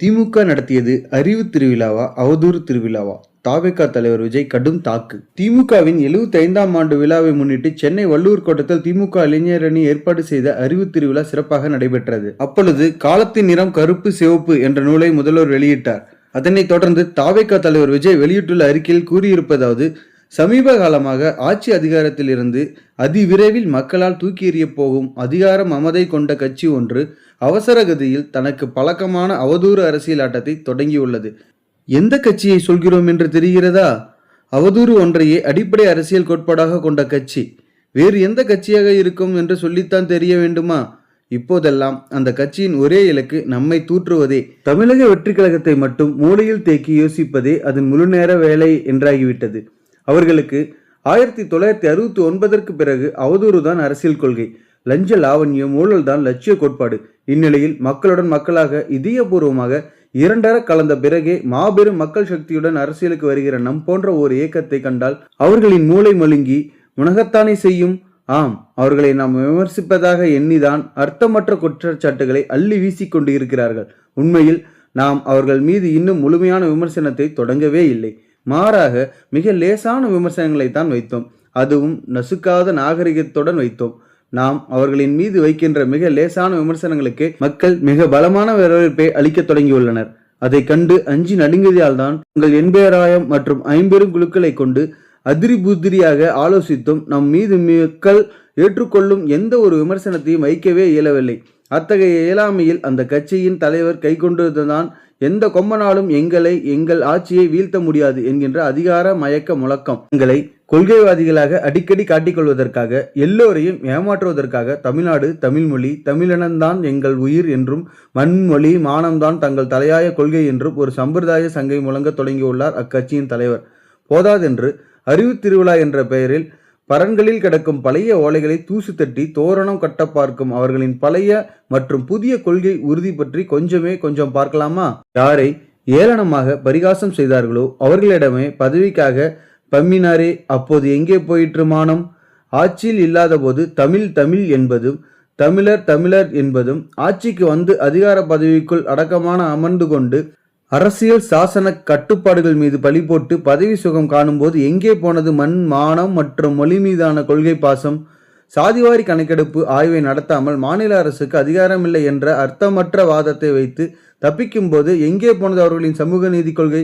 திமுக நடத்தியது அறிவு திருவிழாவா? அவதூறு திருவிழாவா? தாவேகா தலைவர் விஜய் கடும் தாக்கு. திமுகவின் 75ஆம் ஆண்டு விழாவை முன்னிட்டு சென்னை வள்ளூர் கோட்டத்தில் திமுக இளைஞர் அணி ஏற்பாடு செய்த அறிவு திருவிழா சிறப்பாக நடைபெற்றது. அப்பொழுது காலத்தின் நிறம் கருப்பு சிவப்பு என்ற நூலை முதல்வர் வெளியிட்டார். அதனைத் தொடர்ந்து தாவேகா தலைவர் விஜய் வெளியிட்டுள்ள அறிக்கையில் கூறியிருப்பதாவது சமீப காலமாக ஆட்சி அதிகாரத்தில் இருந்து அதிவிரைவில் மக்களால் தூக்கி எறியப் போகும் அதிகார மமதை கொண்ட கட்சி ஒன்று அவசரகதியில் தனக்கு பழக்கமான அவதூறு அரசியல் ஆட்டத்தை தொடங்கியுள்ளது. எந்த கட்சியை சொல்கிறோம் என்று தெரிகிறதா? அவதூறு ஒன்றையே அடிப்படை அரசியல் கோட்பாடாக கொண்ட கட்சி. வேறு எந்த கட்சியாக இருக்கும் என்று சொல்லித்தான் தெரிய வேண்டுமா? இப்போதெல்லாம் அந்த கட்சியின் ஒரே இலக்கு நம்மை தூற்றுவதே. தமிழக வெற்றி கழகத்தை மட்டும் மூலையில் தேக்கி யோசிப்பதே அதன் முழுநேர வேலை என்றாகிவிட்டது. அவர்களுக்கு ஆயிரத்தி தொள்ளாயிரத்தி அறுபத்தி ஒன்பதற்கு பிறகு அவதூறுதான் அரசியல் கொள்கை. லஞ்ச லாவண்யம் ஊழல்தான் லட்சிய கோட்பாடு. இந்நிலையில் மக்களுடன் மக்களாக இதயபூர்வமாக இரண்டர கலந்த பிறகே மாபெரும் மக்கள் சக்தியுடன் அரசியலுக்கு வருகிற நம் போன்ற ஒரு இயக்கத்தை கண்டால் அவர்களின் மூளை மழுங்கி உணகத்தானே செய்யும்? ஆம் அவர்களை நாம் விமர்சிப்பதாக எண்ணிதான் அர்த்தமற்ற குற்றச்சாட்டுகளை அள்ளி வீசிக்கொண்டு இருக்கிறார்கள் உண்மையில் நாம் அவர்கள் மீது இன்னும் முழுமையான விமர்சனத்தை தொடங்கவே இல்லை. மாறாக மிக லேசான விமர்சனங்களை தான் வைத்தோம். அதுவும் நசுக்காத நாகரிகத்துடன் வைத்தோம். நாம் அவர்களின் மீது வைக்கின்ற மிக லேசான விமர்சனங்களுக்கு மக்கள் மிக பலமான வரவேற்பை அளிக்க தொடங்கியுள்ளனர். அதை கண்டு அஞ்சி நடுங்கியதால் தான் உங்கள் எண்பேராயம் மற்றும் ஐம்பெரும் குழுக்களை கொண்டு அதிரி புதிரியாக ஆலோசித்தும் நம் மீது மக்கள் ஏற்றுக்கொள்ளும் எந்த ஒரு விமர்சனத்தையும் வைக்கவே இயலவில்லை. அத்தகைய இயலாமையில் அந்த கட்சியின் தலைவர் கைக்கொண்டதுதான் எந்த கொம்பனாலும் எங்களை எங்கள் ஆட்சியை வீழ்த்த முடியாது என்கின்ற அதிகார மயக்க முழக்கம். எங்களை கொள்கைவாதிகளாக அடிக்கடி காட்டிக்கொள்வதற்காக எல்லோரையும் ஏமாற்றுவதற்காக தமிழ்நாடு தமிழ்மொழி தமிழினம்தான் எங்கள் உயிர் என்றும் மண்மொழி மானம்தான் தங்கள் தலையாய கொள்கை என்றும் ஒரு சம்பிரதாய சங்கை முழங்க தொடங்கியுள்ளார் அக்கட்சியின் தலைவர். போதாதென்று அறிவு திருவிழா என்ற பெயரில் பரன்களில் கிடக்கும் பழைய ஓலைகளை தூசு தட்டி தோரணம் கட்ட பார்க்கும் அவர்களின் பழைய மற்றும் புதிய கொள்கை உறுதி பற்றி கொஞ்சமே கொஞ்சம் பார்க்கலாமா? யாரை ஏளனமாக பரிகாசம் செய்தார்களோ அவர்களிடமே பதவிக்காக பம்மினாரே அப்போது எங்கே போயிற்று மானம்? ஆட்சியில் இல்லாதபோது தமிழ் தமிழ் என்பதும் தமிழர் தமிழர் என்பதும் ஆட்சிக்கு வந்து அதிகார பதவிக்குள் அடக்கமான அமர்ந்து கொண்டு அரசியல் சாசன கட்டுப்பாடுகள் மீது பழி போட்டு பதவி சுகம் காணும்போது எங்கே போனது மண் மானம் மற்றும் மொழி மீதான கொள்கை பாசம்? சாதிவாரி கணக்கெடுப்பு ஆய்வை நடத்தாமல் மாநில அரசுக்கு அதிகாரமில்லை என்ற அர்த்தமற்ற வாதத்தை வைத்து தப்பிக்கும் போது எங்கே போனது அவர்களின் சமூக நீதி கொள்கை?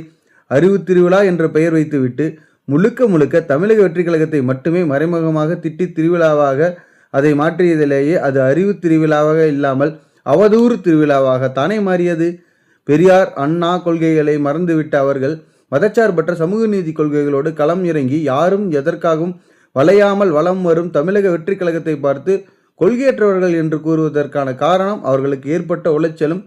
அறிவு திருவிழா என்ற பெயர் வைத்துவிட்டு முழுக்க முழுக்க தமிழக வெற்றி கழகத்தை மட்டுமே மறைமுகமாக திட்டி திருவிழாவாக அதை மாற்றியதிலேயே அது அறிவு திருவிழாவாக இல்லாமல் அவதூறு திருவிழாவாக தானே மாறியது. பெரியார் அண்ணா கொள்கைகளை மறந்துவிட்ட அவர்கள் மதச்சார்பற்ற சமூக நீதி கொள்கைகளோடு களம் இறங்கி யாரும் எதற்காகவும் வளையாமல் வலம் வரும் தமிழக வெற்றி கழகத்தை பார்த்து கொள்கையற்றவர்கள் என்று கூறுவதற்கான காரணம் அவர்களுக்கு ஏற்பட்ட உளைச்சலும்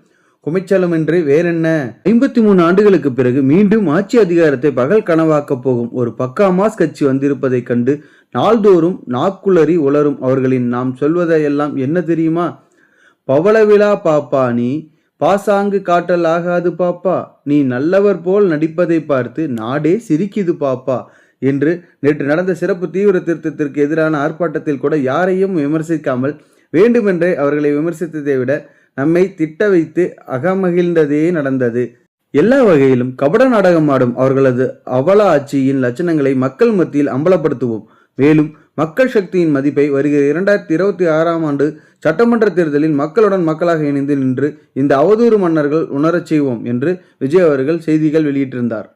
குமைச்சலும் என்று வேறென்ன? ஐம்பத்தி மூணு ஆண்டுகளுக்கு பிறகு மீண்டும் ஆட்சி அதிகாரத்தை பகல் கனவாக்கப் போகும் ஒரு பக்காமாஸ் கட்சி வந்திருப்பதைக் கண்டு நாள்தோறும் நாக்குளறி உளரும் அவர்களின் நாம் சொல்வதையெல்லாம் என்ன தெரியுமா? பவள விழா பாப்பா நீ பாசாங்கு காட்டல் ஆகாது பாப்பா நீ நல்லவர் போல் நடிப்பதை பார்த்து நாடே சிரிக்குது பாப்பா என்று நேற்று நடந்த சிறப்பு தீவிர திருத்தத்திற்கு எதிரான ஆர்ப்பாட்டத்தில் கூட யாரையும் விமர்சிக்காமல் வேண்டுமென்றே அவர்களை விமர்சித்ததை விட நம்மை திட்ட வைத்து அகமகிழ்ந்ததே நடந்தது. எல்லா வகையிலும் கபட நாடகம் ஆடும் அவர்களது அவல ஆட்சியின் லட்சணங்களை மக்கள் மத்தியில் அம்பலப்படுத்துவோம். மேலும் மக்கள் சக்தியின் மதிப்பை வருகிற இரண்டாயிரத்தி இருபத்தி ஆறாம் ஆண்டு சட்டமன்ற தேர்தலில் மக்களுடன் மக்களாக இணைந்து நின்று இந்த அவதூறு மன்னர்கள் உணரச் செய்வோம் என்று விஜய் அவர்கள் செய்திகள் வெளியிட்டிருந்தார்.